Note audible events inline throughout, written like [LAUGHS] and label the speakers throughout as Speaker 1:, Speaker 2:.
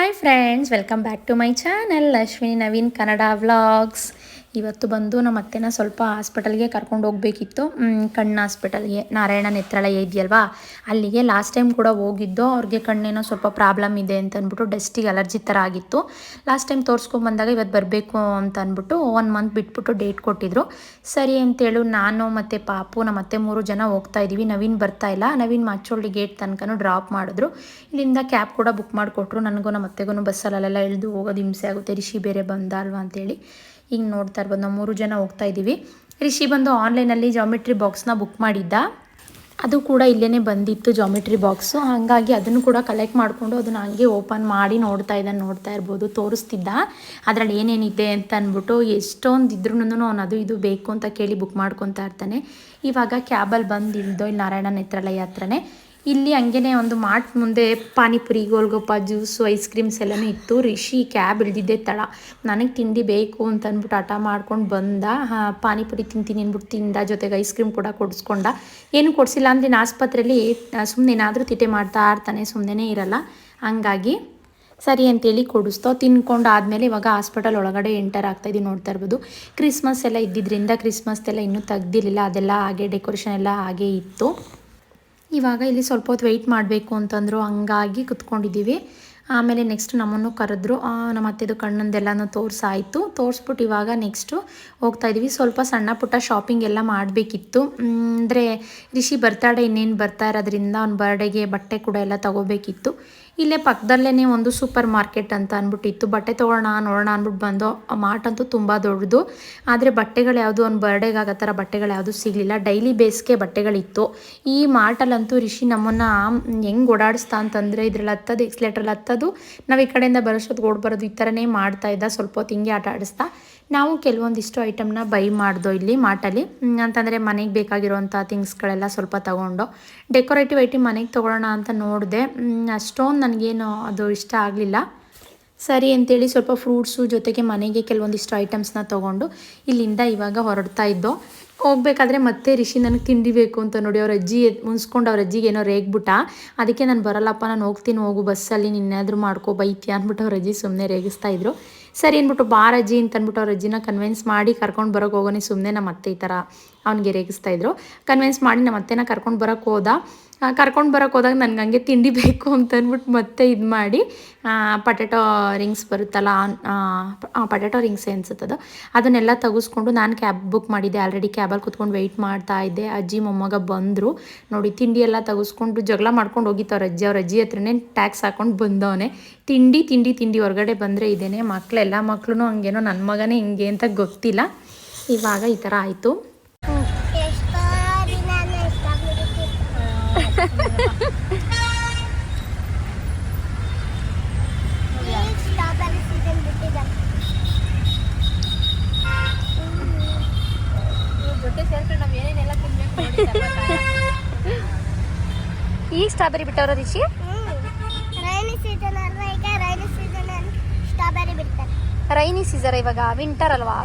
Speaker 1: hi friends welcome back to my channel Ashwini Naveen Kannada vlogs ಇವತ್ತು ಬಂದು ನಮ್ಮ ಅತ್ತೆನ ಸ್ವಲ್ಪ ಹಾಸ್ಪಿಟಲ್ಗೆ ಕರ್ಕೊಂಡು ಹೋಗ್ಬೇಕಿತ್ತು. ಕಣ್ಣು ಹಾಸ್ಪಿಟಲ್ಗೆ. ನಾರಾಯಣ ನೇತ್ರಾಲಯ ಇದೆಯಲ್ವಾ? ಅಲ್ಲಿಗೆ ಲಾಸ್ಟ್ ಟೈಮ್ ಕೂಡ ಹೋಗಿದ್ದು, ಅವ್ರಿಗೆ ಕಣ್ಣೇನೋ ಸ್ವಲ್ಪ ಪ್ರಾಬ್ಲಮ್ ಇದೆ ಅಂತ ಅಂದ್ಬಿಟ್ಟು ಡಸ್ಟಿಗೆ ಅಲರ್ಜಿ ಥರ ಆಗಿತ್ತು. ಲಾಸ್ಟ್ ಟೈಮ್ ತೋರಿಸ್ಕೊಂಡು ಬಂದಾಗ ಇವತ್ತು ಬರಬೇಕು ಅಂತ ಅಂದ್ಬಿಟ್ಟು ಒನ್ ಮಂತ್ ಬಿಟ್ಬಿಟ್ಟು ಡೇಟ್ ಕೊಟ್ಟಿದ್ರು. ಸರಿ ಅಂತೇಳು, ನಾನು ಮತ್ತು ಪಾಪು, ನಮ್ಮ ಅತ್ತೆ ಮೂರು ಜನ ಹೋಗ್ತಾ ಇದ್ದೀವಿ ನವೀನ್ ಬರ್ತಾ ಇಲ್ಲ. ನವೀನ್ ಮಾಚೋಳ್ಳಿ ಗೇಟ್ ತನಕನೂ ಡ್ರಾಪ್ ಮಾಡಿದ್ರು. ಇಲ್ಲಿಂದ ಕ್ಯಾಬ್ ಕೂಡ ಬುಕ್ ಮಾಡಿಕೊಟ್ರು. ನನಗೂ, ನಮ್ಮ ಅತ್ತೆಗೂ ಬಸ್ಸಲ್ಲೆಲ್ಲ ಇಳಿದು ಹೋಗೋದು ಹಿಂಸೆ ಆಗುತ್ತೆ. ರಿಷಿ ಬೇರೆ ಬಂದ ಅಲ್ವಾ ಅಂತೇಳಿ. ಹಿಂಗೆ ನೋಡ್ತಾ ಇರ್ಬೋದು. ನಾವು ಮೂರು ಜನ ಹೋಗ್ತಾ ಇದ್ದೀವಿ ರಿಷಿ ಬಂದು ಆನ್ಲೈನಲ್ಲಿ ಜಾಮಿಟ್ರಿ ಬಾಕ್ಸ್ನ ಬುಕ್ ಮಾಡಿದ್ದ. ಅದು ಕೂಡ ಇಲ್ಲೇ ಬಂದಿತ್ತು ಜಾಮಿಟ್ರಿ ಬಾಕ್ಸು ಹಾಗಾಗಿ ಅದನ್ನು ಕೂಡ ಕಲೆಕ್ಟ್ ಮಾಡಿಕೊಂಡು ಅದನ್ನು ಹಂಗೆ ಓಪನ್ ಮಾಡಿ ನೋಡ್ತಾ ಇದ್ದಾನೆ, ನೋಡ್ತಾ ಇರ್ಬೋದು, ತೋರಿಸ್ತಿದ್ದ. ಅದರಲ್ಲಿ ಏನೇನಿದೆ ಅಂತ ಅಂದ್ಬಿಟ್ಟು ಎಷ್ಟೊಂದು ಇದ್ರೂ ಅವನು ಅದು ಇದು ಬೇಕು ಅಂತ ಕೇಳಿ ಬುಕ್ ಮಾಡ್ಕೊತಾ ಇರ್ತಾನೆ. ಇವಾಗ ಕ್ಯಾಬಲ್ಲಿ ಬಂದು ಇಳ್ದೋ ಇಲ್ಲಿ ನಾರಾಯಣ ನೇತ್ರಾಲಯ ಹತ್ರನೇ. ಇಲ್ಲಿ ಹಂಗೇನೆ ಒಂದು ಮಾರ್ಟ್ ಮುಂದೆ panipuri, golgappa juice, ice creams ಎಲ್ಲನೂ ಇತ್ತು. ರಿಷಿ ಕ್ಯಾಬ್ ಇಳಿದಿದ್ದೆ ತಳ ನನಗೆ ತಿಂಡಿ ಬೇಕು ಅಂತ ಅಂದ್ಬಿಟ್ಟು ಹಠ ಮಾಡ್ಕೊಂಡು ಬಂದ. ಪಾನಿಪುರಿ ತಿಂತೀನಿ ಅಂದ್ಬಿಟ್ಟು ತಿಂದ. ಜೊತೆಗೆ ಐಸ್ ಕ್ರೀಮ್ ಕೂಡ ಕೊಡಿಸ್ಕೊಂಡ. ಏನು ಕೊಡಿಸಿಲ್ಲ ಅಂದರೆ ಇನ್ನು ಆಸ್ಪತ್ರೆಯಲ್ಲಿ ಸುಮ್ಮನೆ ಏನಾದರೂ ತಿಟೆ ಮಾಡ್ತಾ ಇರ್ತಾನೆ ಸುಮ್ಮನೆ ಇರಲ್ಲ. ಹಂಗಾಗಿ ಸರಿ ಅಂತೇಳಿ ಕೊಡಿಸ್ತೋ. ತಿನ್ಕೊಂಡು ಆದಮೇಲೆ ಇವಾಗ ಹಾಸ್ಪಿಟಲ್ ಒಳಗಡೆ ಎಂಟರ್ ಆಗ್ತಾ ಇದ್ದೀನಿ ನೋಡ್ತಾ ಇರ್ಬೋದು. ಕ್ರಿಸ್ಮಸ್ ಎಲ್ಲ ಇದ್ದಿದ್ದರಿಂದ ಕ್ರಿಸ್ಮಸ್ ಎಲ್ಲ ಇನ್ನೂ ತೆಗ್ದಿರಲಿಲ್ಲ. ಅದೆಲ್ಲ ಹಾಗೆ ಡೆಕೋರೇಷನ್ ಎಲ್ಲ ಹಾಗೆ ಇತ್ತು. ಇವಾಗ ಇಲ್ಲಿ ಸ್ವಲ್ಪ ಹೊತ್ತು ವೆಯ್ಟ್ ಮಾಡಬೇಕು ಅಂತಂದರು, ಹಂಗಾಗಿ ಕುತ್ಕೊಂಡಿದ್ದೀವಿ. ಆಮೇಲೆ ನೆಕ್ಸ್ಟ್ ನಮ್ಮನ್ನು ಕರೆದ್ರು ನಮ್ಮ ಅತ್ತೆದು ಕಣ್ಣಂದೆಲ್ಲನೂ ತೋರಿಸಾಯಿತು. ತೋರಿಸ್ಬಿಟ್ಟು ಇವಾಗ ನೆಕ್ಸ್ಟು ಹೋಗ್ತಾ ಇದ್ದೀವಿ ಸ್ವಲ್ಪ ಸಣ್ಣ ಪುಟ್ಟ ಶಾಪಿಂಗ್ ಎಲ್ಲ ಮಾಡಬೇಕಿತ್ತು. ಅಂದರೆ ರಿಷಿ ಬರ್ತಾಡೆ ಇನ್ನೇನು ಬರ್ತಾ ಇರೋದ್ರಿಂದ ಅವ್ನ ಬರ್ಡೇಗೆ ಬಟ್ಟೆ ಕೂಡ ಎಲ್ಲ ತಗೋಬೇಕಿತ್ತು. ಇಲ್ಲೇ ಪಕ್ಕದಲ್ಲೇ ಒಂದು ಸೂಪರ್ ಮಾರ್ಕೆಟ್ ಅಂತ ಅಂದ್ಬಿಟ್ಟಿತ್ತು. ಬಟ್ಟೆ ತೊಗೊಳ್ಳೋಣ, ನೋಡೋಣ ಅಂದ್ಬಿಟ್ಟು ಬಂದು, ಆ ಮಾರ್ಟ್ ಅಂತೂ ತುಂಬ ದೊಡ್ಡದು. ಆದರೆ ಬಟ್ಟೆಗಳು ಯಾವುದು, ಒಂದು ಬರ್ಡೇಗೆ ಆಗೋ ಥರ ಬಟ್ಟೆಗಳು ಯಾವುದು ಸಿಗಲಿಲ್ಲ. ಡೈಲಿ ಬೇಸಿಗೆ ಬಟ್ಟೆಗಳಿತ್ತು. ಈ ಮಾರ್ಟಲ್ಲಂತೂ ರಿಷಿ ನಮ್ಮನ್ನು ಹೆಂಗೆ ಓಡಾಡಿಸ್ತಾ ಅಂತಂದರೆ ಇದ್ರಲ್ಲಿ ಹತ್ತದು ಎಕ್ಸ್ಲೇಟ್ರಲ್ಲಿ ಹತ್ತದು, ನಾವು ಈ ಕಡೆಯಿಂದ ಬರೋಷ್ಟೊತ್ತಿಗೆ ಓಡ್ ಬರೋದು ಈ ಥರನೇ ಮಾಡ್ತಾ ಇದ್ದ. ಸ್ವಲ್ಪ ಹೊತ್ತು ಹಿಂಗೆ ಆಟ ಆಡಿಸ್ತಾ. ನಾವು ಕೆಲವೊಂದಿಷ್ಟು ಐಟಮ್ನ ಬೈ ಮಾಡ್ದೋ ಇಲ್ಲಿ ಮಾರ್ಟಲ್ಲಿ ಅಂತಂದರೆ ಮನೆಗೆ ಬೇಕಾಗಿರೋವಂಥ ಥಿಂಗ್ಸ್ಗಳೆಲ್ಲ ಸ್ವಲ್ಪ ತಗೊಂಡು. ಡೆಕೋರೇಟಿವ್ ಐಟಮ್ ಮನೆಗೆ ತೊಗೊಳ್ಳೋಣ ಅಂತ ನೋಡಿದೆ. ಅಷ್ಟೊಂದು ನನಗೇನು ಅದು ಇಷ್ಟ ಆಗಲಿಲ್ಲ. ಸರಿ ಅಂತೇಳಿ ಸ್ವಲ್ಪ ಫ್ರೂಟ್ಸು ಜೊತೆಗೆ ಮನೆಗೆ ಕೆಲವೊಂದಿಷ್ಟು ಐಟಮ್ಸ್ನ ತೊಗೊಂಡು ಇಲ್ಲಿಂದ ಇವಾಗ ಹೊರಡ್ತಾ ಇದ್ದೋ. ಹೋಗ್ಬೇಕಾದ್ರೆ ಮತ್ತೆ ರಿಷಿ ನನಗೆ ತಿಂಡಿ ಬೇಕು ಅಂತ ನೋಡಿ ಅವ್ರ ಅಜ್ಜಿ ಮುನ್ಸ್ಕೊಂಡು ಅವ್ರ ಅಜ್ಜಿಗೆ ಏನೋ ರೇಗ್ಬಿಟ್ಟ. ಅದಕ್ಕೆ ನಾನು ಬರಲ್ಲಪ್ಪ, ನಾನು ಹೋಗ್ತೀನಿ, ಹೋಗು ಬಸ್ಸಲ್ಲಿ, ನಿನ್ನೇನಾದರೂ ಮಾಡ್ಕೋ, ಬೈತಿ ಅಂದ್ಬಿಟ್ಟು ಅವ್ರ ಅಜ್ಜಿ ಸುಮ್ಮನೆ ರೇಗಿಸ್ತಾ ಇದ್ರು. ಸರಿ ಅಂದ್ಬಿಟ್ಟು ಬಾರ ಅಜ್ಜಿ ಅಂತ ಅಂದ್ಬಿಟ್ಟು ಅವ್ರ ಅಜ್ಜಿನ ಕನ್ವಿನ್ಸ್ ಮಾಡಿ ಕರ್ಕೊಂಡು ಬರೋಕೆ ಹೋಗೋನೆ ಸುಮ್ಮನೆ ನಮ್ಮ ಅತ್ತೆ ಈ ಥರ ಅವ್ನಿಗೆ ರೇಗಿಸ್ತಾ ಇದ್ರು. ಕನ್ವಿನ್ಸ್ ಮಾಡಿ ನಮ್ಮ ಅತ್ತೆನ ಕರ್ಕೊಂಡು ಬರೋಕೆ ಹೋದ. ಕರ್ಕೊಂಡು ಬರೋಕೆ ಹೋದಾಗ ನನಗೆ ಹಂಗೆ ತಿಂಡಿ [LAUGHS] ಬೇಕು ಅಂತ ಅಂದ್ಬಿಟ್ಟು ಮತ್ತೆ ಇದು ಮಾಡಿ ಪಟೇಟೊ ರಿಂಗ್ಸ್ ಬರುತ್ತಲ್ಲ ಪಟೇಟೊ ರಿಂಗ್ಸ್ ಅನ್ಸುತ್ತದು ಅದನ್ನೆಲ್ಲ ತೆಗೆಸ್ಕೊಂಡು ನಾನು ಕ್ಯಾಬ್ ಬುಕ್ ಮಾಡಿದ್ದೆ. ಆಲ್ರೆಡಿ ಕ್ಯಾಬಲ್ಲಿ ಕುತ್ಕೊಂಡು ವೆಯ್ಟ್ ಮಾಡ್ತಾ ಇದ್ದೆ. ಅಜ್ಜಿ, ಮೊಮ್ಮಗ ಬಂದರು. ನೋಡಿ, ತಿಂಡಿ ಎಲ್ಲ ತೆಗೆಸ್ಕೊಂಡು ಜಗಳ ಮಾಡ್ಕೊಂಡು ಹೋಗಿತ್ತು ಅಜ್ಜಿ. ಅವ್ರ ಅಜ್ಜಿ ಹತ್ರನೇ ಟ್ಯಾಕ್ಸ್ ಹಾಕೊಂಡು ಬಂದವನೆ. ತಿಂಡಿ ತಿಂಡಿ ತಿಂಡಿ ಹೊರಗಡೆ ಬಂದರೆ ಇದೇನೆ ಮಕ್ಕಳೆಲ್ಲ ಮಕ್ಕಳು ಹಂಗೇನೋ ನನ್ನ ಮಗನೇ ಹಿಂಗೆ ಅಂತ ಗೊತ್ತಿಲ್ಲ. ಇವಾಗ ಈ ಥರ ಆಯಿತು.
Speaker 2: ಈಗ ಸ್ಟ್ರಾಬೆರಿ ಬಿಟ್ಟವ್ರ ರಿಷಿ?
Speaker 3: ರೈನಿ ಸೀಸನ್ ಅಲ್ವಾ ಈಗ? ರೈನಿ ಸೀಸನ್ ಸ್ಟ್ರಾಬೆರಿ ಬಿಡ್ತಾರೆ.
Speaker 2: ರೈನಿ ಸೀಸನ್ ಇವಾಗ ವಿಂಟರ್ ಅಲ್ವಾ?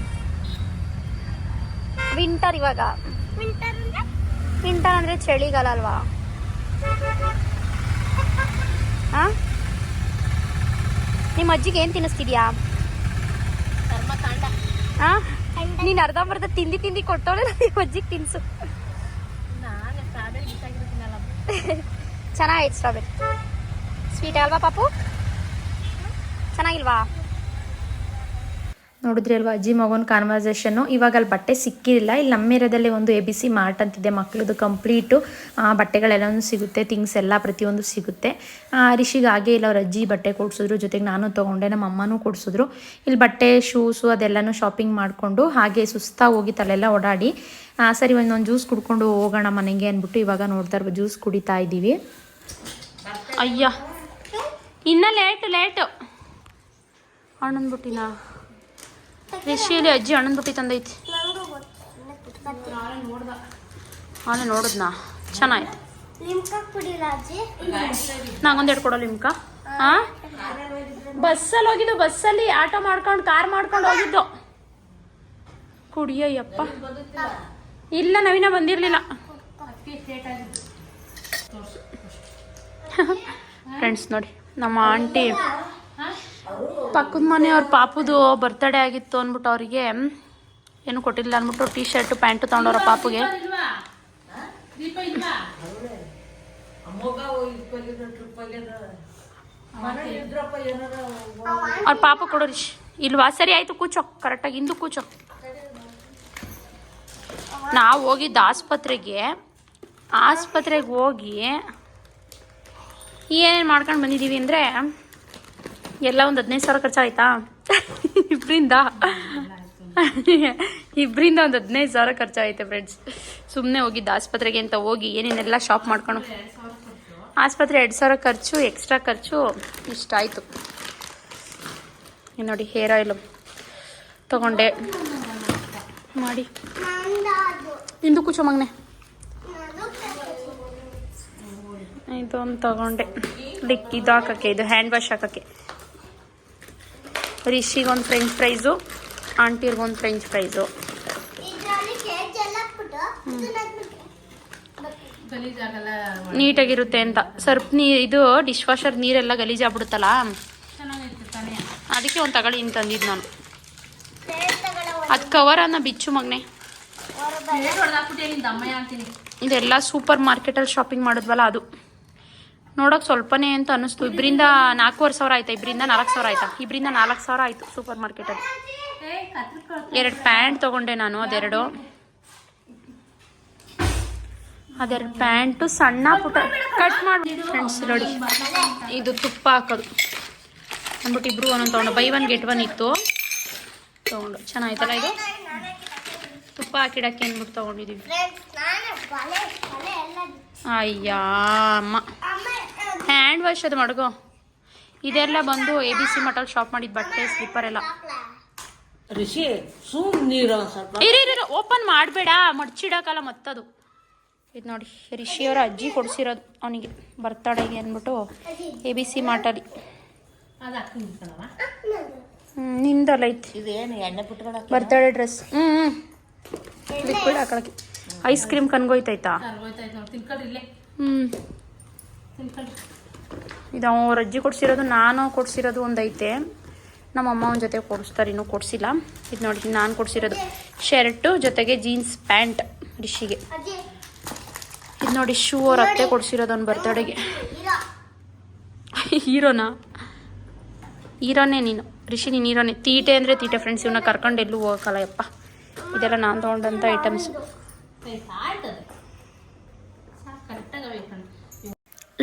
Speaker 2: ವಿಂಟರ್ ಇವಾಗ.
Speaker 3: ವಿಂಟರ್ ಅಂದ್ರೆ?
Speaker 2: ವಿಂಟರ್ ಅಂದ್ರೆ ಚಳಿಗಾಲ ಅಲ್ವಾ? ಆ? ನಿಮ್ಮ ಅಜ್ಜಿಗೆ ಏನು ತಿನ್ನಿಸ್ತಿದ್ಯಾ? ಹಾಂ ನೀನು ಅರ್ಧಂಬರ್ಧ ತಿಂಡಿ ತಿಂದಿ ಕೊಟ್ಟವಳೆ ನಿಮ್ಮ ಅಜ್ಜಿಗೆ ತಿನ್ಸು. ಚೆನ್ನಾಗೈತೆ ಸ್ಟ್ರಾಬೆರಿ. ಸ್ವೀಟ್ ಅಲ್ವಾ ಪಾಪು? ಚೆನ್ನಾಗಿಲ್ವಾ?
Speaker 1: ನೋಡಿದ್ರಿ ಅಲ್ವಾ, ಅಜ್ಜಿ ಮಗನ ಕಾನ್ವರ್ಸೇಷನ್ನು ಇವಾಗ ಅಲ್ಲಿ ಬಟ್ಟೆ ಸಿಕ್ಕಿರಲಿಲ್ಲ ಇಲ್ಲಿ ನಮ್ಮ ಏರಿಯಾದಲ್ಲಿ ಒಂದು ಎ ಬಿ ಸಿ ಮಾರ್ಟ್ ಅಂತಿದೆ. ಮಕ್ಕಳದು ಕಂಪ್ಲೀಟು ಬಟ್ಟೆಗಳೆಲ್ಲೂ ಸಿಗುತ್ತೆ. ಥಿಂಗ್ಸ್ ಎಲ್ಲ ಪ್ರತಿಯೊಂದು ಸಿಗುತ್ತೆ. ರಿಷಿಗೆ ಹಾಗೆ ಇಲ್ಲ ಅವ್ರ ಅಜ್ಜಿ ಬಟ್ಟೆ ಕೊಡಿಸಿದ್ರು. ಜೊತೆಗೆ ನಾನು ತೊಗೊಂಡೆ, ನಮ್ಮ ಅಮ್ಮನೂ ಕೊಡಿಸಿದ್ರು. ಇಲ್ಲಿ ಬಟ್ಟೆ ಶೂಸು ಅದೆಲ್ಲನೂ ಶಾಪಿಂಗ್ ಮಾಡಿಕೊಂಡು ಹಾಗೆ ಸುಸ್ತಾಗಿ ಹೋಗಿ ತಲೆಲ್ಲ ಓಡಾಡಿ ಸರಿ ಒಂದೊಂದು ಜ್ಯೂಸ್ ಕುಡ್ಕೊಂಡು ಹೋಗೋಣ ಮನೆಗೆ ಅಂದ್ಬಿಟ್ಟು ಇವಾಗ ನೋಡ್ತಾ ಇರ್ಬೋದು ಜ್ಯೂಸ್ ಕುಡಿತಾ ಇದ್ದೀವಿ. ಅಯ್ಯ, ಇನ್ನ ಲೇಟ್ ಲೇಟು ಅಣ್ಣನ ರಿಷಿಯಲ್ಲಿ ಅಜ್ಜಿ ಅಣ್ಣನ ಬುಟ್ಟಿ ತಂದೈತಿ. ಅವನೇ ನೋಡಿದ್ನಾ? ಚೆನ್ನಾಯ್ತು
Speaker 3: ಲಿಮ್ಕಾ ಎರಡು
Speaker 1: ನಂಗೊಂದೆರಡು ಕೊಡೋ ನಿಮ್ಕ ಹಾ ಬಸ್ಸಲ್ಲಿ ಹೋಗಿದ್ದು ಬಸ್ಸಲ್ಲಿ ಆಟೋ ಮಾಡ್ಕೊಂಡು ಕಾರ್ ಮಾಡ್ಕೊಂಡು ಹೋಗಿದ್ದು. ಕುಡಿಯಯ್ಯಪ್ಪ. ಇಲ್ಲ ನವೀನ ಬಂದಿರಲಿಲ್ಲ. ಫ್ರೆಂಡ್ಸ್ [LAUGHS] ನೋಡಿ ನಮ್ಮ ಆಂಟಿ
Speaker 2: ಪಕ್ಕದ ಮನೆಯವ್ರ ಪಾಪುದು ಬರ್ತಡೇ ಆಗಿತ್ತು ಅಂದ್ಬಿಟ್ಟು ಅವರಿಗೆ, ಏನು ಕೊಟ್ಟಿಲ್ಲ ಅಂದ್ಬಿಟ್ಟು ಟೀ ಶರ್ಟ್ ಪ್ಯಾಂಟು ತಗೊಂಡವ್ರ ಪಾಪುಗೆ. ಅವ್ರ ಪಾಪ ಕೊಡೋರಿ ಇಲ್ವಾ? ಸರಿ ಆಯ್ತು, ಕೂಚೋ. ಕರೆಕ್ಟಾಗಿ ಹಿಂದೂ ಕೂಚೋ. ನಾವು ಹೋಗಿದ್ದು ಆಸ್ಪತ್ರೆಗೆ ಆಸ್ಪತ್ರೆಗೆ ಹೋಗಿ ಏನೇನು ಮಾಡ್ಕೊಂಡು ಬಂದಿದ್ದೀವಿ ಅಂದರೆ ಎಲ್ಲ ಒಂದು ಹದಿನೈದು ಸಾವಿರ ಖರ್ಚಾಯ್ತಾ? ಇಬ್ಬರಿಂದ ಇಬ್ಬರಿಂದ ಒಂದು ಹದಿನೈದು ಸಾವಿರ ಖರ್ಚಾಯ್ತೆ ಫ್ರೆಂಡ್ಸ್ ಸುಮ್ಮನೆ ಹೋಗಿದ್ದು ಆಸ್ಪತ್ರೆಗೆ ಅಂತ ಹೋಗಿ ಏನೇನೆಲ್ಲ ಶಾಪ್ ಮಾಡ್ಕೊಂಡು. ಆಸ್ಪತ್ರೆ ಎರಡು ಸಾವಿರ ಖರ್ಚು ಎಕ್ಸ್ಟ್ರಾ ಖರ್ಚು, ಇಷ್ಟ ಆಯಿತು. ನೋಡಿ ಹೇರ್ ಆಯಿಲು ತಗೊಂಡೆ. ಮಾಡಿ. ಇಂದು ಕೂಚೋ ಮಗನೆ. ಇದೊಂದು ತಗೊಂಡೆ. ಲಿಕ್ ಇದು ಹಾಕಕ್ಕೆ, ಇದು ಹ್ಯಾಂಡ್ ವಾಶ್ ಹಾಕಕ್ಕೆ. ರಿಷಿಗೊಂದು ಫ್ರೆಂಚ್ ಫ್ರೈಸು ಆಂಟಿರ್ಗೊಂದು ಫ್ರೆಂಚ್ ಫ್ರೈಸು. ನೀಟಾಗಿರುತ್ತೆ ಅಂತ. ಸರ್ಪ್ ನೀ ಇದು ಡಿಶ್ ವಾಷರ್ ನೀರೆಲ್ಲ ಗಲೀಜಾಗ್ಬಿಡುತ್ತಲ್ಲ ಅದಕ್ಕೆ ಒಂದು ತಗೊಳ್ಳಿ ಇನ್ನು ತಂದಿದ್ದು ನಾನು. ಅದು ಕವರನ್ನು ಬಿಚ್ಚು ಮಗನೆ. ಇದೆಲ್ಲ ಸೂಪರ್ ಮಾರ್ಕೆಟಲ್ಲಿ ಶಾಪಿಂಗ್ ಮಾಡಿದ್ವಲ್ಲ ಅದು. ನೋಡೋಕೆ ಸ್ವಲ್ಪನೇ ಅಂತ ಅನ್ನಿಸ್ತು. ಇಬ್ಬರಿಂದ ನಾಲ್ಕೂವರೆ ಸಾವಿರ ಆಯ್ತಾ? ಇಬ್ಬರಿಂದ ನಾಲ್ಕು ಸಾವಿರ ಆಯ್ತಾ? ಇಬ್ಬರಿಂದ ನಾಲ್ಕು ಸಾವಿರ ಆಯಿತು ಸೂಪರ್ ಮಾರ್ಕೆಟಲ್ಲಿ ಎರಡು ಪ್ಯಾಂಟ್ ತೊಗೊಂಡೆ ನಾನು, ಅದೆರಡು. ಅದೆರಡು ಪ್ಯಾಂಟು, ಸಣ್ಣ ಪುಟ್ಟ. ಕಟ್ ಮಾಡಿ. ಫ್ರೆಂಡ್ಸ್, ನೋಡಿ. ಇದು ತುಪ್ಪ ಹಾಕೋದು. ಅಂದ್ಬಿಟ್ಟು ಇಬ್ರು ಒಂದೊಂದು ತೊಗೊಂಡು. ಬೈ ಒನ್ ಗೆಟ್ ಒನ್ ಇತ್ತು. ತೊಗೊಂಡು. ಚೆನ್ನಾಯ್ತಲ್ಲ ಇದು? ತುಪ್ಪ ಹಾಕಿಡಕ್ಕೆ ಅಂದ್ಬಿಟ್ಟು ತೊಗೊಂಡಿದ್ದೀವಿ
Speaker 3: ಫ್ರೆಂಡ್ಸ್ ನಾನು ಬಲೆ ಬಲೆ ಎಲ್ಲ
Speaker 2: ಅಯ್ಯ ಅಮ್ಮ. ಹ್ಯಾಂಡ್ ವಾಶ್ ಅದು ಮಡಗೋ. ಇದೆಲ್ಲ ಬಂದು ಎ ಬಿ ಸಿ ಮಟಲ್ ಶಾಪ್ ಮಾಡಿದ ಬಟ್ಟೆ ಸ್ಲಿಪ್ಪರ್ ಎಲ್ಲ.
Speaker 4: ಋಷಿ ಸುಮ್ ನೀರು ಒಂದ್ ಸ್ವಲ್ಪ.
Speaker 2: ಇರಿ ಇರಿ ಓಪನ್ ಮಾಡಬೇಡ. ಮಡ್ಚಿಡಕಲ್ಲ ಮತ್ತದು. ಇದು ನೋಡಿ ರಿಷಿಯವರ ಅಜ್ಜಿ ಕೊಡಿಸಿರೋದು ಅವನಿಗೆ. ಬರ್ತಡೆಗೆ ಅಂದ್ಬಿಟ್ಟು ಎ ಬಿ ಸಿ ಮಾಟಲ್ಲಿ ಹ್ಞೂ ನಿಂದಲ್ಲ ಐತಿ. Birthday dress. ಹ್ಞೂ ಹ್ಞೂ ಲಿಕ್ವಿಡ್ ಹಾಕೊಳಕ್ಕೆ ಐಸ್ ಕ್ರೀಮ್ ಕನ್ಗೋಯ್ತಾಯ್ತಾ ಹ್ಞೂ ಇದು ಅವ್ರ ಅಜ್ಜಿ ಕೊಡ್ಸಿರೋದು ನಾನು ಕೊಡ್ಸಿರೋದು ಒಂದೈತೆ. ನಮ್ಮ ಅಮ್ಮ ಒಂದು ಜೊತೆ ಕೊಡಿಸ್ತಾರೆ ಇನ್ನೂ ಕೊಡಿಸಿಲ್ಲ. ಇದು ನೋಡಿ ನಾನು ಕೊಡ್ಸಿರೋದು. ಶರ್ಟು ಜೊತೆಗೆ ಜೀನ್ಸ್ ಪ್ಯಾಂಟ್ ರಿಷಿಗೆ ಇದು ನೋಡಿ ಶೂ ಅವ್ರ ಅತ್ತೆ ಕೊಡ್ಸಿರೋದು ಒಂದು ಬರ್ತಡೆಗೆ ಹೀರೋನಾ? ಹೀರೋನೇ ನೀನು. ರಿಷಿ ನೀನು ಹೀರೋನೇ. ತೀಟೆ ಅಂದರೆ ತೀಟೆ ಫ್ರೆಂಡ್ಸ್ ಇವನ್ನ ಕರ್ಕೊಂಡು ಎಲ್ಲೂ ಹೋಗಕ್ಕಲ್ಲ ಯಪ್ಪ. ಇದೆಲ್ಲ ನಾನು ತೊಗೊಂಡಂಥ ಐಟಮ್ಸ್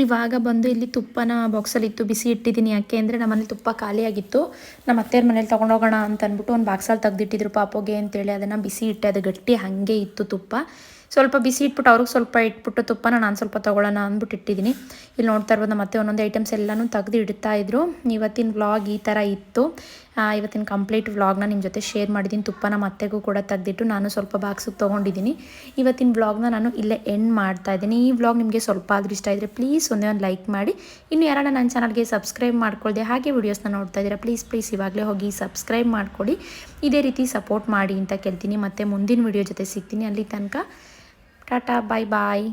Speaker 2: ಇವಾಗ ಬಂದು ಇಲ್ಲಿ ತುಪ್ಪನ ಬಾಕ್ಸಲ್ಲಿ ಇತ್ತು, ಬಿಸಿ ಇಟ್ಟಿದ್ದೀನಿ. ಯಾಕೆ ಅಂದರೆ ನಮ್ಮನೇಲಿ ತುಪ್ಪ ಖಾಲಿಯಾಗಿತ್ತು. ನಮ್ಮ ಅತ್ತೆಯವ್ರ ಮನೇಲಿ ತೊಗೊಂಡೋಗೋಣ ಅಂತ ಅಂದ್ಬಿಟ್ಟು ಒಂದು ಬಾಕ್ಸಲ್ಲಿ ತೆಗೆದಿಟ್ಟಿದ್ರು ಪಾಪೋಗೆ ಅಂತೇಳಿ. ಅದನ್ನು ಬಿಸಿ ಇಟ್ಟೆ. ಅದು ಗಟ್ಟಿ ಹಾಗೆ ಇತ್ತು ತುಪ್ಪ. ಸ್ವಲ್ಪ ಬಿಸಿ ಇಟ್ಬಿಟ್ಟು ಅವ್ರಿಗೆ ಸ್ವಲ್ಪ ಇಟ್ಬಿಟ್ಟು ತುಪ್ಪನ ನಾನು ಸ್ವಲ್ಪ ತೊಗೊಳ್ಳೋಣ ಅಂದ್ಬಿಟ್ಟು ಇಟ್ಟಿದ್ದೀನಿ. ಇಲ್ಲಿ ನೋಡ್ತಾ ಇರ್ಬೋದು ನಮ್ಮ ಅತ್ತೆ ಒಂದೊಂದು ಐಟಮ್ಸ್ ಎಲ್ಲನೂ ತೆಗೆದು ಇಡ್ತಾ ಇದ್ರು. ಇವತ್ತಿನ ವ್ಲಾಗ್ ಈ ಥರ ಇತ್ತು. ಇವತ್ತಿನ ಕಂಪ್ಲೀಟ್ ವ್ಲಾಗ್ನ ನಿಮ್ಮ ಜೊತೆ ಶೇರ್ ಮಾಡಿದ್ದೀನಿ ತುಪ್ಪನ ಮತ್ತೆಗೂ ಕೂಡ ತೆಗೆದಿಟ್ಟು ನಾನು ಸ್ವಲ್ಪ ಬಾಕ್ಸಿಗೆ ತೊಗೊಂಡಿದ್ದೀನಿ ಇವತ್ತಿನ ವ್ಲಾಗ್ನ ನಾನು ಇಲ್ಲೇ ಎಂಡ್ ಮಾಡ್ತಾ ಇದ್ದೀನಿ. ಈ ವ್ಲಾಗ್ ನಿಮಗೆ ಸ್ವಲ್ಪ ಆದರೂ ಇಷ್ಟ ಇದ್ದರೆ ಪ್ಲೀಸ್ ಒಂದೇ ಒಂದು ಲೈಕ್ ಮಾಡಿ. ಇನ್ನು ಯಾರನ್ನ ನನ್ನ ಚಾನಲ್ಗೆ ಸಬ್ಸ್ಕ್ರೈಬ್ ಮಾಡ್ಕೊಳ್ದೆ ಹಾಗೆ ವೀಡಿಯೋಸ್ನ ನೋಡ್ತಾ ಇದ್ದೀರಾ ಪ್ಲೀಸ್ ಪ್ಲೀಸ್ ಇವಾಗಲೇ ಹೋಗಿ ಸಬ್ಸ್ಕ್ರೈಬ್ ಮಾಡ್ಕೊಡಿ. ಇದೇ ರೀತಿ ಸಪೋರ್ಟ್ ಮಾಡಿ ಅಂತ ಕೇಳ್ತೀನಿ. ಮತ್ತು ಮುಂದಿನ ವೀಡಿಯೋ ಜೊತೆ ಸಿಗ್ತೀನಿ. ಅಲ್ಲಿ ತನಕ ಟಾಟಾ ಬಾಯ್ ಬಾಯ್